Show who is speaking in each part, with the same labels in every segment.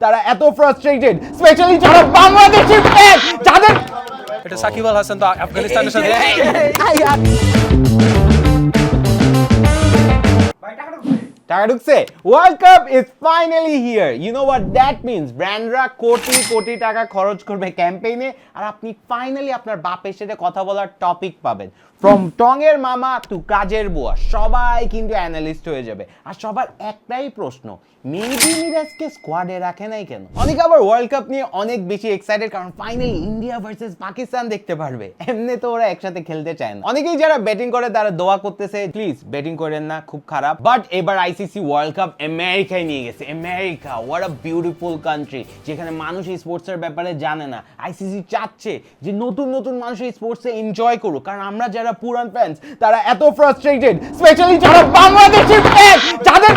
Speaker 1: তারা এত frustrated specially যারা বাংলাদেশি ফ্যান যাদের
Speaker 2: এটা সাকিব আল হাসান তো আফগানিস্তানের সাথে
Speaker 1: টাকা ঢুকছে world cup is finally here you know what that means ব্র্যান্ডরা কোটি কোটি টাকা খরচ করবে ক্যাম্পেইনে আর আপনি ফাইনালি আপনার বাপের সাথে কথা বলার টপিক পাবেন। ফ্রম টং এর মামা টু কাজের বুয়া, সবাই কিন্তু অ্যানালিস্ট হয়ে যাবে। আর সবার একটাই প্রশ্ন মেহেদি মিরাজকে স্কোয়াডে রাখে নাই কেন? অনেকে আবার ওয়ার্ল্ড কাপ নিয়ে অনেক বেশি এক্সাইটেড কারণ ফাইনালি ইন্ডিয়া ভার্সেস পাকিস্তান দেখতে পারবে। এমনি তো ওরা একসাথে খেলতে চায় না। অনেকেই যারা ব্যাটিং করে, তারা দোয়া করতেছে প্লিজ ব্যাটিং করেন না, খুব খারাপ। বাট এবার আইসিসি ওয়ার্ল্ড কাপ আমেরিকায় নিয়ে গেছে। America what a beautiful country যেখানে মানুষ এই স্পোর্টসের ব্যাপারে জানে না। আইসিসি চাচ্ছে যে নতুন নতুন মানুষ এই স্পোর্টসে এনজয় করুক। কারণ আমরা যারা পুরান ফ্যান্স তারা এত ফ্রাস্ট্রেটেড স্পেশালি যারা বাংলাদেশের ফ্যান যাদের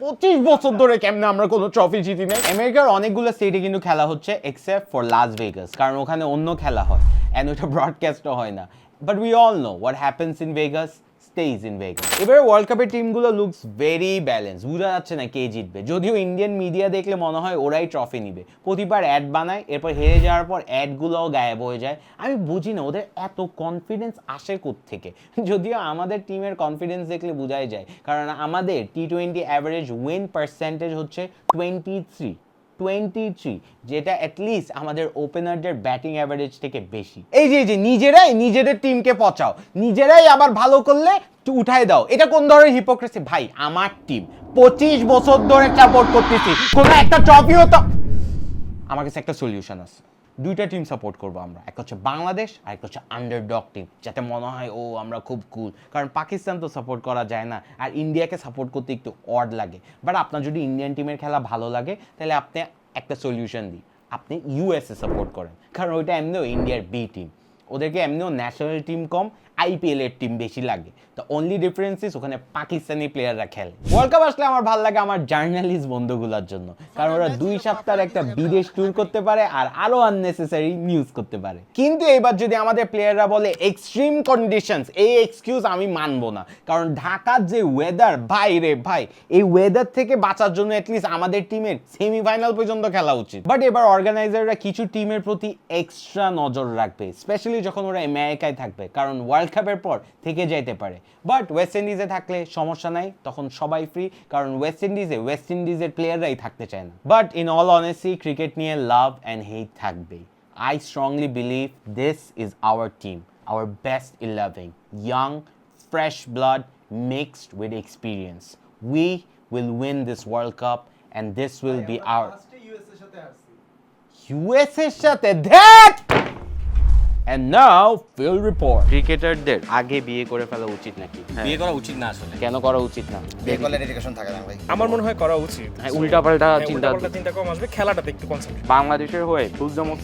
Speaker 1: পঁচিশ বছর ধরে কেমনে আমরা কোনো ট্রফি জিতি নাই। আমেরিকার অনেকগুলো স্টেটে কিন্তু খেলা হচ্ছে এক্সেপ্ট ফর লাস ভেগাস কারণ ওখানে অন্য খেলা হয়। অ্যান্ড ওটা ব্রডকাস্টও হয় না। But we all know what happens in Vegas stays in Vegas এবারে ওয়ার্ল্ড কাপের টিমগুলো লুকস ভেরি ব্যালেন্স বোঝা যাচ্ছে না কে জিতবে। যদিও ইন্ডিয়ান মিডিয়া দেখলে মনে হয় ওরাই ট্রফি নিবে। প্রতিবার অ্যাড বানায়, এরপর হেরে যাওয়ার পর অ্যাডগুলোও গায়েব হয়ে যায়। আমি বুঝি না, ওদের এত কনফিডেন্স আসে থেকে যদিও আমাদের টিমের কনফিডেন্স দেখলে বোঝাই যায়। কারণ আমাদের T twenty average win percentage হচ্ছে টোয়েন্টি থ্রি টোয়েন্টি থ্রি যেটা অ্যাটলিস্ট আমাদের ওপেনারদের ব্যাটিং অ্যাভারেজ থেকে বেশি। এই যে যে, নিজেরাই নিজেদের টিমকে পচাও। নিজেরাই আবার ভালো করলে উঠায় দাও। এটা কোন ধরনের হিপোক্রেসি ভাই, আমার টিম পঁচিশ বছর ধরে সাপোর্ট করতেছি। কোনো একটা ট্রফিও তো আমার কাছে একটা সলিউশন আছে। দুইটা টিম সাপোর্ট করব আমরা। এক হচ্ছে বাংলাদেশ আর এক হচ্ছে আন্ডারডগ টিম যাতে মনে হয়, ও, আমরা খুব কুল কারণ পাকিস্তান তো সাপোর্ট করা যায় না, আর ইন্ডিয়াকে সাপোর্ট করতে একটু অড লাগে। বাট আপনার যদি ইন্ডিয়ান টিমের খেলা ভালো লাগে, তাহলে আপনি একটা সলিউশন দিই আপনি ইউএসএ সাপোর্ট করেন। কারণ ওইটা এমনিও ইন্ডিয়ার বি টিম ওদেরকে এমনিও ন্যাশনাল টিম কম আইপিএল এর টিম বেশি লাগে। তো অনলি ডিফারেন্স ওখানে পাকিস্তানি প্লেয়াররা খেলে। ওয়ার্ল্ড কাপ আসলে আমার ভালো লাগে আমার জার্নালিস্ট বন্ধুগুলোর জন্য। কারণ ওরা দুই সপ্তাহের একটা বিদেশ ট্যুর করতে পারে আর আরও আননেসেসারি নিউজ করতে পারে। কিন্তু এবার যদি আমাদের প্লেয়াররা বলে এক্সট্রিম কন্ডিশনস এই এক্সকিউজ আমি মানবো না। কারণ ঢাকার যে ওয়েদার ভাই রে ভাই, এই ওয়েদার থেকে বাঁচার জন্য অ্যাটলিস্ট আমাদের টিমের সেমিফাইনাল পর্যন্ত খেলা উচিত। বাট এবার অর্গানাইজাররা কিছু টিমের প্রতি এক্সট্রা নজর রাখবে স্পেশালি যখন ওরা আমেরিকায় থাকবে। কারণ ওয়ার্ল্ড কাপের পর থেকে যাইতে পারে বাট ওয়েস্ট ইন্ডিজে থাকলে সমস্যা নাই তখন সবাই ফ্রি কারণ ওয়েস্ট ইন্ডিজে ওয়েস্ট ইন্ডিজের প্লেয়াররাই থাকতে চায় না but in all honesty cricket নিয়ে লাভ অ্যান্ড হেট থাকবেই I strongly believe this is our team, our best 11. Young, fresh blood mixed with experience. We will win this World Cup and this will be our US সাথে that And now field report. ক্রিকেটারদের আগে বিয়ে করে ফেলা উচিত নাকি?
Speaker 3: বিয়ে করা উচিত না আসলে।
Speaker 1: কেন করা উচিত না?
Speaker 4: বিয়ে করলে ডেডিকেশন থাকে না ভাই।
Speaker 2: আমার মনে হয় করা উচিত।
Speaker 1: হ্যাঁ, উল্টাপাল্টা
Speaker 2: হ্যাঁ,
Speaker 1: চিন্তা
Speaker 2: চিন্তা কম আসবে খেলাটাতে একটু কনসেন্ট্রেট
Speaker 1: বাংলাদেশের হয়ে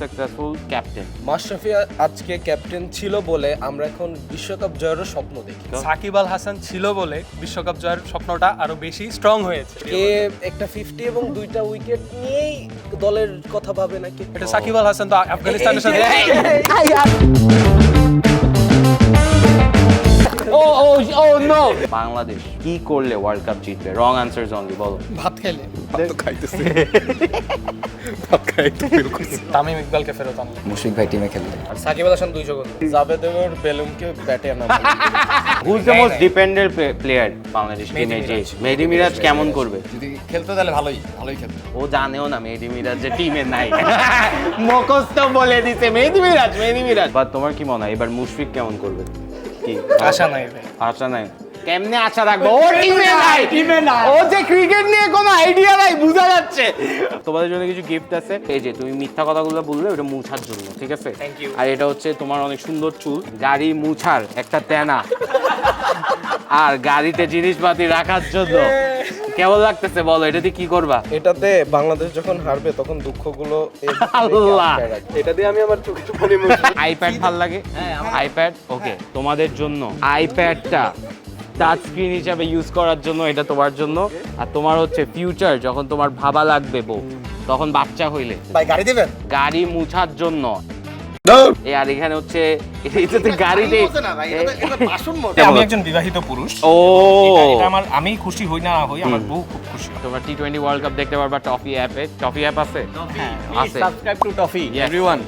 Speaker 1: successful captain?
Speaker 5: মাশরাফি আজকে ক্যাপ্টেন ছিল বলে আমরা এখন বিশ্বকাপ জয়ের স্বপ্ন দেখি।
Speaker 2: সাকিব আল হাসান ছিল বলে বিশ্বকাপ জয়ের স্বপ্নটা আরও বেশি স্ট্রং হয়েছে।
Speaker 5: কে একটা ফিফটি এবং দুইটা উইকেট নিয়েই দলের কথা ভাবে নাকি?
Speaker 2: এটা সাকিব আল হাসান তো আফগানিস্তানের সাথে Música
Speaker 1: ও ও ও নো বাংলাদেশ কি করলে ওয়ার্ল্ড কাপ জিতবে? রং অনলি বলো।
Speaker 4: ভাত খাইলে।
Speaker 2: তামিম ইকবালকে ফেরত আনলে।
Speaker 4: মুশফিক ভাই টিমে খেললে
Speaker 5: আর সাকিব আল হাসান গোল জাভেদের বেলুমকে ব্যাটে আনা
Speaker 1: who is the most dependent player Bangladesh টিমে যে মেহেদি মিরাজ কেমন করবে?
Speaker 4: যদি খেলতো তাহলে ভালোই ভালোই খেলতো।
Speaker 1: ও জানেও না মেহেদি মিরাজ যে টিমে নাই। মুখস্থ বলে দিতে মেহেদি মিরাজ মেহেদি মিরাজ। বা তোমার কি মনে হয় এবার মুশফিক কেমন করবে? কি?
Speaker 2: আশা নাই ভাই।
Speaker 1: আশা নাই। কেমনে আশা রাখব? ও টিমে নাই। টিমে নাই। ও যে ক্রিকেট নিয়ে কোনো আইডিয়া নাই বোঝা যাচ্ছে। তোমাদের জন্য কিছু গিফট আছে। এই যে তুমি মিথ্যা কথাগুলো বললে ওটা মুছার জন্য ঠিক আছে. আর এটা হচ্ছে তোমার অনেক সুন্দর চুল গাড়ি মুছার একটা তেনা। আর গাড়িতে জিনিসপাতি রাখার জন্য। কেমন লাগতেছে বলো এটা দিয়ে কি করবা?
Speaker 5: এটাতে বাংলাদেশ যখন হারবে তখন দুঃখগুলো
Speaker 1: আল্লাহ।
Speaker 5: এটা দিয়ে আমি আমার চোখের পানি
Speaker 1: আইপ্যাড ভালো লাগে? আইপ্যাড ওকে তোমাদের জন্য। আইপ্যাডটা টাচ স্ক্রিন হিসাবে ইউজ করার জন্য এটা তোমার জন্য। আর তোমার হচ্ছে ফিউচার যখন তোমার ভাবা লাগবে বউ তখন বাচ্চা হইলে।
Speaker 4: ভাই গাড়ি দিবেন?
Speaker 1: গাড়ি মুছার জন্য। আর এখানে হচ্ছে এটাতে গাড়িতে
Speaker 3: আমি একজন বিবাহিত পুরুষ।
Speaker 1: ও।
Speaker 3: এটা আমার আমি খুশি হই না হই আমার বউ খুব খুশি।
Speaker 1: তোমরা টি টোয়েন্টি ওয়ার্ল্ড কাপ দেখতে পারবা টফি অ্যাপে টফি অ্যাপ আছে? আছে।
Speaker 6: Subscribe to toffee
Speaker 1: everyone